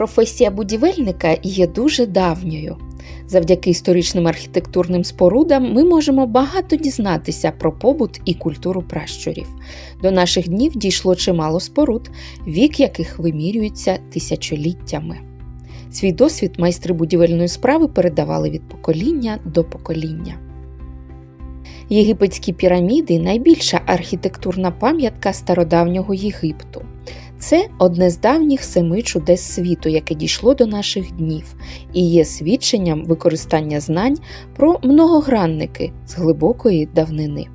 Професія будівельника є дуже давньою. Завдяки історичним архітектурним спорудам ми можемо багато дізнатися про побут і культуру пращурів. До наших днів дійшло чимало споруд, вік яких вимірюється тисячоліттями. Свій досвід майстри будівельної справи передавали від покоління до покоління. Єгипетські піраміди найбільша архітектурна пам'ятка стародавнього Єгипту. Це одне з давніх семи чудес світу, яке дійшло до наших днів, і є свідченням використання знань про многогранники з глибокої давнини.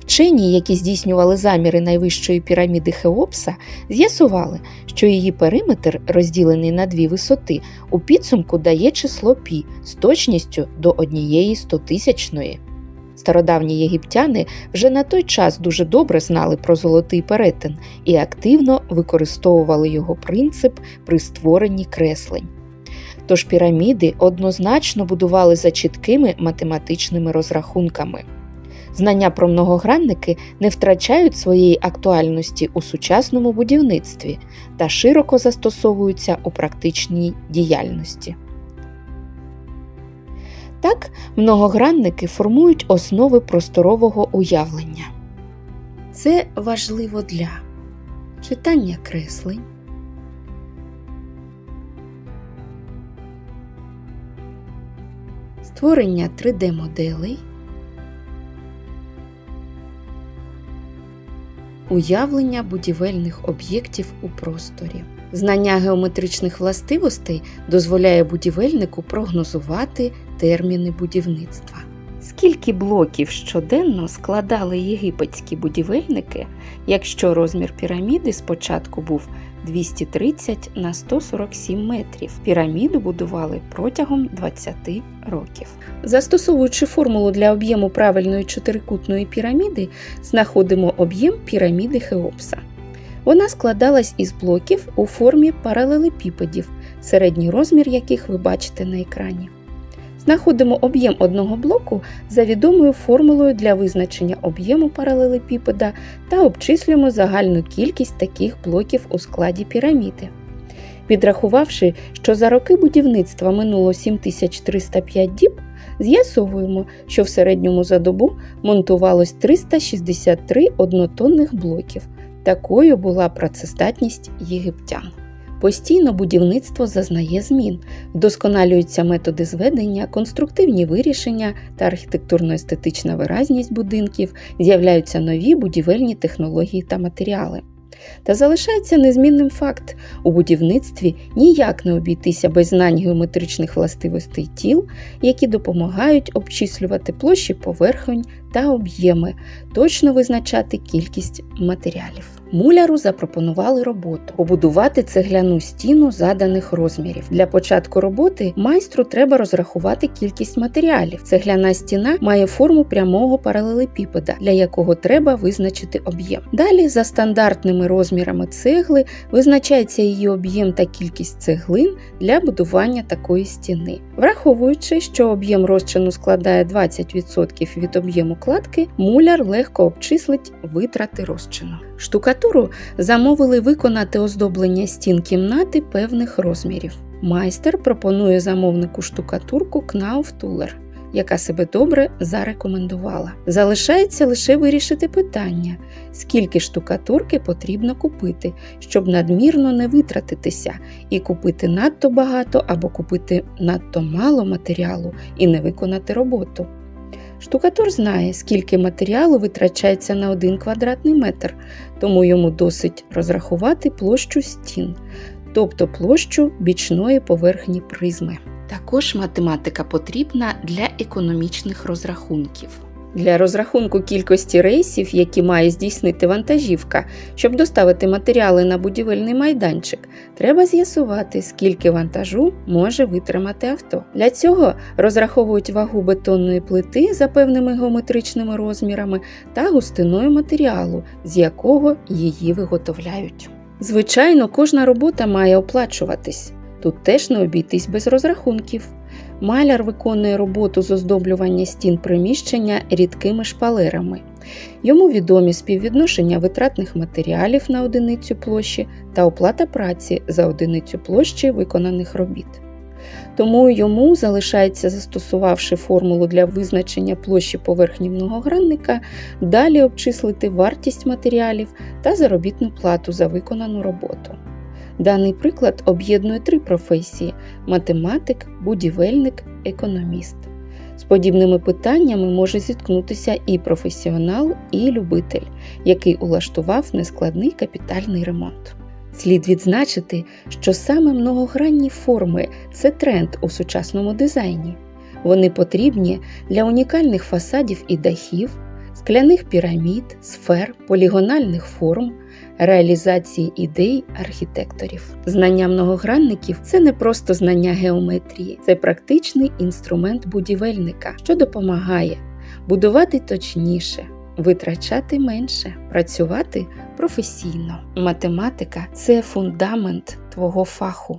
Вчені, які здійснювали заміри найвищої піраміди Хеопса, з'ясували, що її периметр, розділений на дві висоти, у підсумку дає число пі з точністю до однієї стотисячної. Стародавні єгиптяни вже на той час дуже добре знали про золотий перетин і активно використовували його принцип при створенні креслень. Тож піраміди однозначно будували за чіткими математичними розрахунками. Знання про многогранники не втрачають своєї актуальності у сучасному будівництві та широко застосовуються у практичній діяльності. Так, многогранники формують основи просторового уявлення. Це важливо для читання креслень, створення 3D-моделей, уявлення будівельних об'єктів у просторі. Знання геометричних властивостей дозволяє будівельнику прогнозувати терміни будівництва. Скільки блоків щоденно складали єгипетські будівельники, якщо розмір піраміди спочатку був 230 на 147 метрів. Піраміду будували протягом 20 років. Застосовуючи формулу для об'єму правильної чотирикутної піраміди, знаходимо об'єм піраміди Хеопса. Вона складалась із блоків у формі паралелепіпедів, середній розмір яких ви бачите на екрані. Знаходимо об'єм одного блоку за відомою формулою для визначення об'єму паралелепіпеда та обчислюємо загальну кількість таких блоків у складі піраміди. Підрахувавши, що за роки будівництва минуло 7305 діб, з'ясовуємо, що в середньому за добу монтувалось 363 однотонних блоків. Такою була працездатність єгиптян. Постійно будівництво зазнає змін, вдосконалюються методи зведення, конструктивні вирішення та архітектурно-естетична виразність будинків, з'являються нові будівельні технології та матеріали. Та залишається незмінним факт: у будівництві ніяк не обійтися без знань геометричних властивостей тіл, які допомагають обчислювати площі поверхонь та об'єми, точно визначати кількість матеріалів. Муляру запропонували роботу побудувати цегляну стіну заданих розмірів. Для початку роботи майстру треба розрахувати кількість матеріалів. Цегляна стіна має форму прямого паралелепіпеда, для якого треба визначити об'єм. Далі, за стандартними розмірами цегли, визначається її об'єм та кількість цеглин для будування такої стіни. Враховуючи, що об'єм розчину складає 20% від об'єму кладки, муляр легко обчислить витрати розчину. Штукатуру замовили виконати оздоблення стін кімнати певних розмірів. Майстер пропонує замовнику штукатурку Knauf Tuller, яка себе добре зарекомендувала. Залишається лише вирішити питання, скільки штукатурки потрібно купити, щоб надмірно не витратитися, і купити надто багато або купити надто мало матеріалу і не виконати роботу. Штукатур знає, скільки матеріалу витрачається на один квадратний метр, тому йому досить розрахувати площу стін, тобто площу бічної поверхні призми. Також математика потрібна для економічних розрахунків. Для розрахунку кількості рейсів, які має здійснити вантажівка, щоб доставити матеріали на будівельний майданчик, треба з'ясувати, скільки вантажу може витримати авто. Для цього розраховують вагу бетонної плити за певними геометричними розмірами та густиною матеріалу, з якого її виготовляють. Звичайно, кожна робота має оплачуватись. Тут теж не обійтись без розрахунків. Маляр виконує роботу з оздоблювання стін приміщення рідкими шпалерами. Йому відомі співвідношення витратних матеріалів на одиницю площі та оплата праці за одиницю площі виконаних робіт. Тому йому залишається, застосувавши формулу для визначення площі поверхні многогранника, далі обчислити вартість матеріалів та заробітну плату за виконану роботу. Даний приклад об'єднує три професії: математик, будівельник, економіст. З подібними питаннями може зіткнутися і професіонал, і любитель, який улаштував нескладний капітальний ремонт. Слід відзначити, що саме многогранні форми це тренд у сучасному дизайні. Вони потрібні для унікальних фасадів і дахів, скляних пірамід, сфер, полігональних форм, реалізації ідей архітекторів. Знання многогранників це не просто знання геометрії, це практичний інструмент будівельника, що допомагає будувати точніше, витрачати менше, працювати професійно. Математика це фундамент твого фаху.